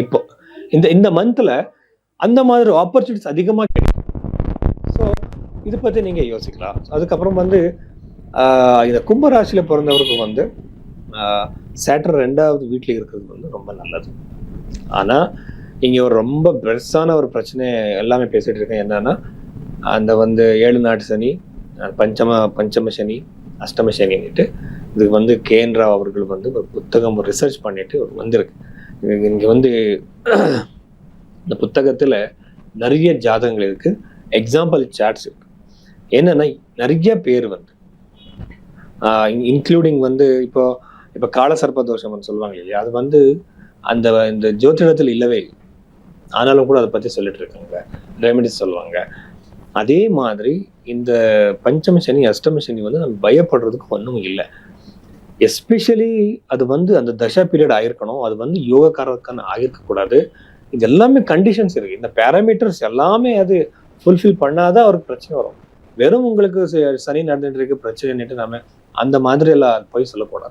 இப்போ இந்த இந்த மந்த்தில் அந்த மாதிரி ஆப்பர்ச்சுனிட்டிஸ் அதிகமாக கிடைக்கும் ஸோ இதை பற்றி நீங்கள் யோசிக்கலாம். அதுக்கப்புறம் வந்து இந்த கும்பராசியில் பிறந்தவருக்கு வந்து சேட்டர் ரெண்டாவது வீட்டில் இருக்கிறது வந்து ரொம்ப நல்லது. ஆனால் இங்கே ஒரு ரொம்ப பெருசான ஒரு பிரச்சனை எல்லாமே பேசிகிட்டு இருக்கேன். என்னன்னா அந்த வந்து ஏழு நாட்டு சனி பஞ்சம பஞ்சம சனி அஷ்டம சனின்னுட்டு இதுக்கு வந்து கேன் அவர்கள் வந்து ஒரு புத்தகம் ரிசர்ச் பண்ணிட்டு ஒரு வந்திருக்கு. இங்க- வந்து இந்த புத்தகத்துல நிறைய ஜாதகங்கள் இருக்கு. எக்ஸாம்பிள் சார்ட்ஸ் இருக்கு. என்னன்னா நிறைய பேர் வந்து இன்க்ளூடிங் வந்து இப்போ இப்போ காலசர்ப்ப தோஷம்னு சொல்லுவாங்க இல்லையா? அது வந்து அந்த இந்த ஜோதிடத்தில் இல்லவே இல்லை. ஆனாலும் கூட அதை பத்தி சொல்லிட்டு இருக்காங்க. ரெமெடிஸ் சொல்லுவாங்க. அதே மாதிரி இந்த பஞ்சம சனி அஷ்டம சனி வந்து நம்ம பயப்படுறதுக்கு ஒன்றும் இல்லை. எஸ்பெஷலி அது வந்து அந்த தசா பீரியட் ஆயிருக்கணும். அது வந்து யோகக்காரருக்கான ஆகிருக்கக்கூடாது இது எல்லாமே கண்டிஷன்ஸ் இருக்குது இந்த பேராமீட்டர்ஸ் எல்லாமே அது ஃபுல்ஃபில் பண்ணாதான் அவருக்கு பிரச்சனை வரும். வெறும் உங்களுக்கு ச- சனி நடந்துட்டு இருக்கு பிரச்சனைன்னுட்டு நாம அந்த மாதிரி எல்லாம் போய் சொல்லக்கூடாது.